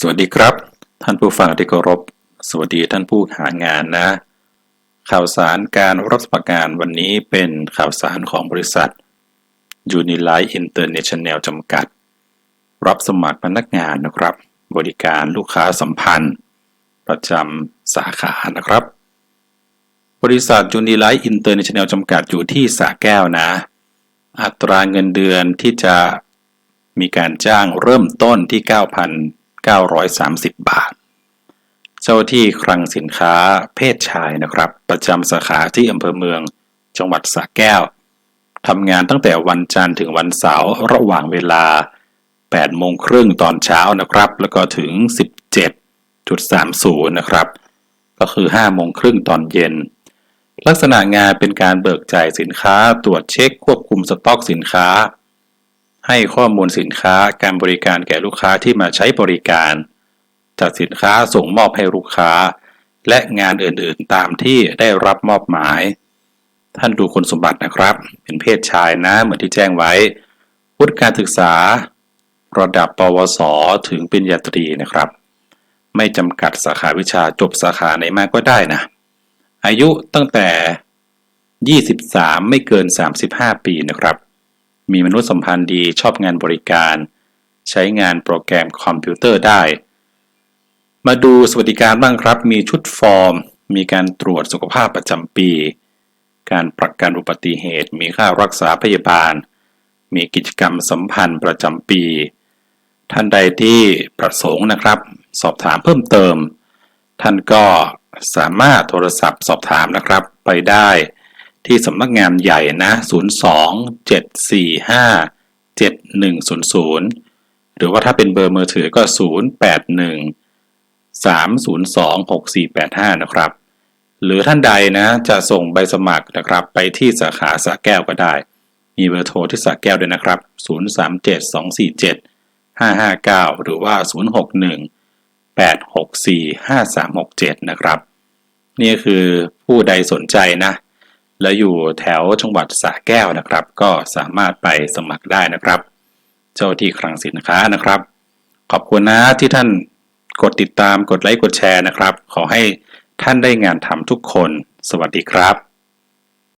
สวัสดีครับ ท่านผู้ฟังที่เคารพ สวัสดีท่านผู้หางานนะ ข่าวสารการรับสมัครงานวันนี้เป็นข่าวสารของบริษัท Unilight International จำกัด รับสมัครพนักงานนะครับ บริการลูกค้าสัมพันธ์ ประจำสาขานะครับ บริษัท Unilight International จำกัดอยู่ที่สาแก้วนะ อัตราเงินเดือนที่จะมีการจ้างเริ่มต้นที่ 930 บาท เจ้าที่คลังสินค้าเพศชายนะครับ ประจำสาขาที่อำเภอเมือง จังหวัดสระแก้วทำงานตั้งแต่วันจันทร์ถึงวันเสาร์ระหว่างเวลา8โมงครึ่งตอนเช้านะครับ แล้วก็ถึง 17.30 นะครับ ก็คือ 5 โมงครึ่งตอนเย็น ลักษณะงานเป็นการเบิกจ่ายสินค้าตรวจเช็คควบคุมสต็อกสินค้า ให้ข้อมูลสินค้าการบริการแก่ลูกค้าที่มาใช้บริการ จัดสินค้าส่งมอบให้ลูกค้า และงานอื่นๆตามที่ได้รับมอบหมาย ท่านดูคุณสมบัตินะครับ เป็นเพศชายนะเหมือนที่แจ้งไว้วุฒิการศึกษา ระดับปวส ถึงปริญญาตรีนะครับ ไม่จำกัดสาขาวิชาจบสาขาไหนมาก็ได้นะ อายุตั้งแต่ 23 ไม่เกิน 35 ปีนะครับ มีมนุษยสัมพันธ์ดีชอบงานบริการ ใช้งานโปรแกรมคอมพิวเตอร์ได้ มาดูสวัสดิการบ้างครับ มีชุดฟอร์ม มีการตรวจสุขภาพประจำปี การประกันอุบัติเหตุ มีค่ารักษาพยาบาล มีกิจกรรมสัมพันธ์ประจำปี ท่านใดที่ประสงค์นะครับ สอบถามเพิ่มเติม ท่านก็สามารถโทรศัพท์สอบถามนะครับ ไปได้ ที่สำนักงานใหญ่นะ 02 745 7100 หรือว่าถ้าเป็นเบอร์มือถือก็ 081 302 6485 นะครับ หรือท่านใดนะจะส่งใบสมัครนะครับ ไปที่สาขาสระแก้วก็ได้ มีเบอร์โทรที่สระแก้วด้วยนะครับ 037 247 559 หรือว่า 061 864 5367 นะครับ นี่คือผู้ใดสนใจนะ และอยู่แถวจังหวัดสระแก้วนะครับ ก็สามารถไปสมัครได้นะครับ เจ้าที่คลังสินค้านะครับ ขอบคุณนะที่ท่านกดติดตามกดไลค์กดแชร์นะครับ ขอให้ท่านได้งานทำทุกคน สวัสดีครับ